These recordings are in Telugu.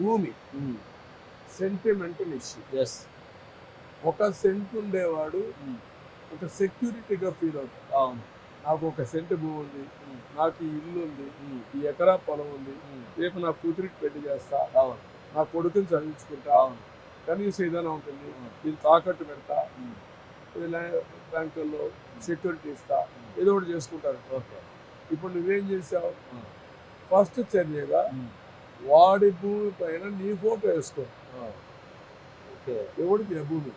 భూమి. సెంటిమెంటల్ ఇష్యూ ఎస్ ఒక సెంట్ ఉండేవాడు ఒక సెక్యూరిటీగా ఫీల్ అవుతాడు. అవును. నాకు ఒక సెంట్ భూమి ఉంది. నాకు ఈ ఇల్లు ఉంది. ఈ ఎకరా పొలం ఉంది. రేపు నా కూతురికి పెళ్ళి చేస్తా అవును. నా కొడుకుని చదివించుకుంటా అవును. కనీసం ఏదైనా ఉంటుంది. దీన్ని తాకట్టు పెడతా బ్యాంకుల్లో సెక్యూరిటీ ఇస్తా ఏదో ఒకటి చేసుకుంటారు ఇప్పుడు నువ్వేం చేసావు. ఫస్ట్ చర్యగా. వాడి భూమి పైన నీ ఫోటో వేసుకో. ఎవడికి భూమి.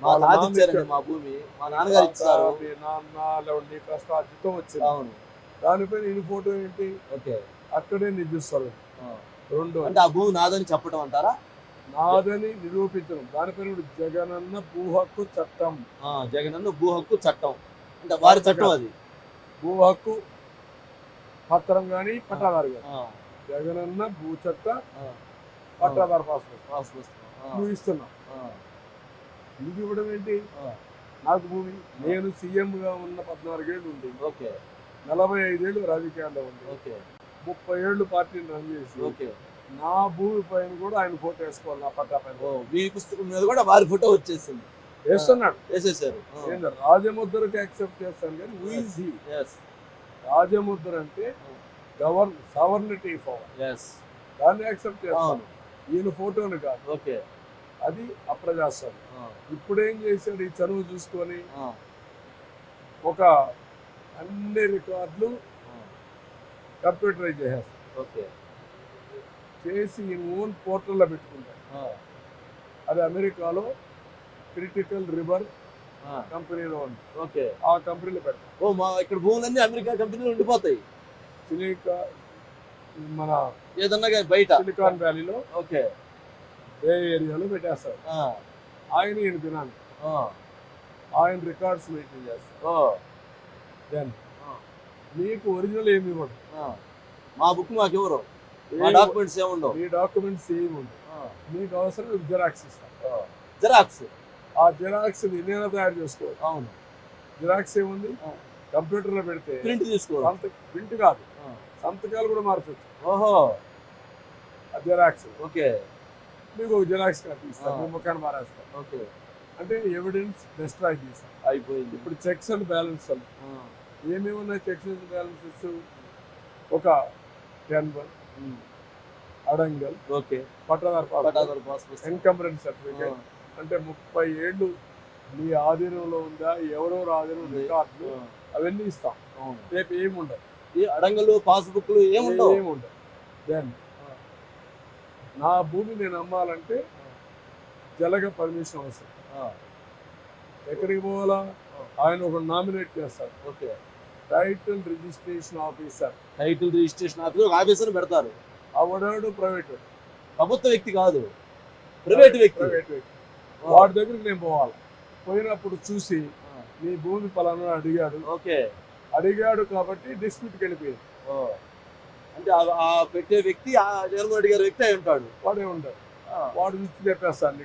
మా నాన్న ఇచ్చారండి భూమి. మా నాన్నగారు ఇచ్చారు. మీ నాన్న లేకపోతే నీ కష్టార్జితం వచ్చింది. అవును. దానిపైన నీ ఫోటో ఏంటి? ఓకే. అక్కడే నిజస్తారు ఆ. రెండు అంటే ఆ భూమి నాదని చెప్పడం అంటారా? నాదని నిరూపించడం. దానిపైన జగనన్న భూ హక్కు చట్టం. ఆ, జగనన్న భూ హక్కు చట్టం. అంటే వారి చట్టం అది. భూ హక్కు పత్రం కానీ పట్టాదారు కానీ జగనన్న భూ చట్ట పట్టాదారు పాస్ నువ్వు ఇస్తున్నావు. నీకు ఇవ్వడం ఏంటి. నాకు భూమి. నేను సీఎంగా ఉన్న పద్నాలుగేళ్ళు ఉంది. ఓకే. నలభై ఐదేళ్ళు రాజకీయాల్లో ఉంది. ఓకే. ముప్పై ఏళ్ళు పార్టీని రన్ చేసి ఓకే. నా భూమి పైన కూడా ఆయన ఫోటో వేసుకోవాలి నా పట్టా పైన. ఓ మీ పుస్తకం మీద కూడా వారి ఫోటో వచ్చేసింది. వేస్తున్నాడు. వేసేసారు రాజముద్రకి యాక్సెప్ట్ చేస్తాను కానీ రాజముద్ర అంటే గవర్న సవర్నిటీ పవర్ దాన్ని యాక్సెప్ట్ చేస్తాను. అవును ఈయన ఫోటోని కాదు. ఓకే అది అప్రజాస్వామ్యం. ఆ, ఇప్పుడు ఏం చేశాడు ఈ చదువు చూసుకొని? ఆ, ఒక అన్ని రికార్డులు కంప్యూటరైజ్ చేసేస్తాడు. ఓకే చేసి ఓన్ పోర్టల్లో పెట్టుకుంటాడు. అది అమెరికాలో క్రిటికల్ రివర్ కంపెనీలో ఉంది. ఓకే ఆ కంపెనీలో పెడతాం ఓ మా ఇక్కడ భూములన్నీ అమెరికా కంపెనీలు ఉండిపోతాయి. సిలికా మన ఏదన్నా కానీ బయట? సిలికాన్ వ్యాలీలో ఓకే. ఏ ఏరియాలో పెట్టేస్తారు. ఆయన ఈయన తినాలి. ఆ, ఆయన రికార్డ్స్ మెయింటైన్ చేస్తారు. దెన్ మీకు ఒరిజినల్ ఏమి ఇవ్వడు. మా బుక్ మాకు ఎవరు డాక్యుమెంట్స్ ఏముండవు మీ డాక్యుమెంట్స్ ఏమి ఉండవు. మీకు అవసరం జిరాక్స్ ఇస్తాను. జిరాక్స్? ఆ జిరాక్స్ నేనే తయారు చేసుకోవాలి. అవును. జిరాక్స్ ఏముంది. కంప్యూటర్లో పెడితే ప్రింట్ తీసుకో సంత ప్రింట్ కాదు. సంతకాలు కూడా మార్చచ్చు ఓహో. జిరాక్స్. ఓకే. మీకు ఒక జిరాక్స్ కాపీ ఇస్తాను ముఖాన్ని మారేస్తాను ఓకే. అంటే ఎవిడెన్స్ డిస్ట్రాయ్ చేస్తాను అయిపోయింది. ఇప్పుడు చెక్స్ అండ్ బ్యాలెన్స్ ఏమేమి ఉన్నాయి చెక్స్ అండ్ బ్యాలెన్సెస్? ఒక టెన్ అడంగల్ ఓకే. పట్టాదారు పాస్ ఆ, సర్టిఫికేట్ అంటే ముప్పై ఏళ్ళు మీ ఆధీనంలో ఉందా? ఎవరెవరు ఆధీనం ఆ, అవన్నీ ఇస్తాం. రేపు ఏమి ఉండదు ఈ అడంగలు పాస్బుక్లు ఏముండవు? ఏమి దెన్ నా భూమి నేను అమ్మాలంటే జలగ పర్మిషన్ అవసరం. ఎక్కడికి పోవాలా? ఆయన ఒక నామినేట్ చేస్తాడు. Okay. Title registration officer title registration office ఒక ఆఫీసర్ పెడతారు. అవడాడు ప్రైవేట్. ప్రభుత్వ వ్యక్తి కాదు. ప్రైవేట్ వ్యక్తి. ప్రైవేట్ వ్యక్తి. వాడి దగ్గరికి నేను పోవాలి? పోయినప్పుడు చూసి నీ భూమి పలానా అడిగాడు. ఓకే. అడిగాడు కాబట్టి డిస్ప్యూట్కి వెళ్ళిపోయింది ఓ. అంటే ఆ- పెట్టే వ్యక్తి ఆ జగన్మోహన్ రెడ్డి గారి వ్యక్తి అయి ఉంటాడు. వాడే ఉంటాడు. వాడు నుంచి చెప్పేస్తాను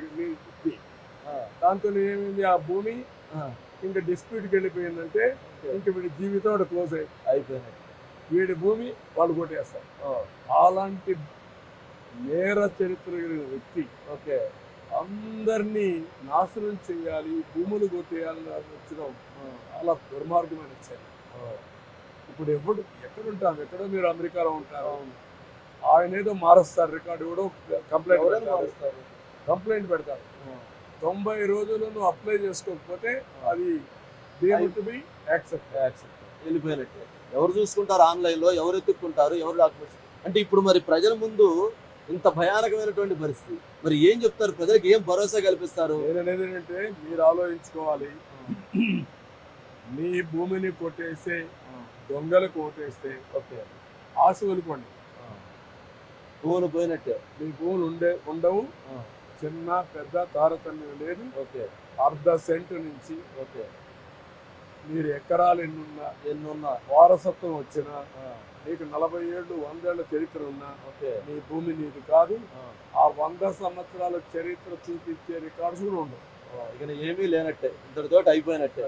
దాంతో ఏమైంది? ఆ భూమి ఇంకా డిస్ప్యూట్కి వెళ్ళిపోయిందంటే. ఇంక వీడి జీవితం వాడు క్లోజ్ అయ్యి అయిపోయినాయి వీడి భూమి వాళ్ళు కొట్టేస్తారు. అలాంటి నేర చరిత్ర కలిగిన వ్యక్తి ఓకే. అందరినీ నాశనం చేయాలి భూములు కొట్టేయాలని వచ్చినాం చాలా దుర్మార్గమైన చర్య. ఇప్పుడు ఎప్పుడు ఎక్కడ ఉంటాం ఎక్కడో మీరు అమెరికాలో ఉంటారు. ఆయన ఏదో మారుస్తారు రికార్డు కూడా కంప్లైంట్ పెడతారు. మారుస్తారు. కంప్లైంట్ పెడతారు. తొంభై రోజులు నువ్వు అప్లై చేసుకోకపోతే అది టు బి యాక్సెప్ట్ యాక్సెప్ట్. వెళ్ళిపోయినట్టే. ఎవరు చూసుకుంటారు ఆన్లైన్లో ఎవరు ఎత్తుక్కుంటారు ఎవరు డాక్యుమెంట్స్. అంటే ఇప్పుడు మరి ప్రజల ముందు ఇంత భయానకమైనటువంటి పరిస్థితి. మరి ఏం చెప్తారు? ప్రజలకు ఏం భరోసా కల్పిస్తారు? నేను అనేది ఏంటంటే మీరు ఆలోచించుకోవాలి. మీ భూమిని కొట్టేస్తే దొంగలకు ఓటేస్తే ఓకే. ఆశ వదులుకోండి భూములు పోయినట్టే. మీ భూములు ఉండే ఉండవు. చిన్న పెద్ద తారతమ్యం లేదు. ఓకే. అర్ధ సెంటు నుంచి ఓకే. మీరు ఎకరాలు ఎన్నున్నా ఎన్నున్నా. వారసత్వం వచ్చినా నీకు నలభై ఏళ్ళు వందేళ్ళ చరిత్ర ఉన్నా ఓకే. నీ భూమి నీది కాదు. ఆ, వంద సంవత్సరాల చరిత్ర చూపించే రికార్డ్స్ కూడా ఉండవు. ఇక ఏమీ లేనట్టే. ఇంతటితోటి అయిపోయినట్టే.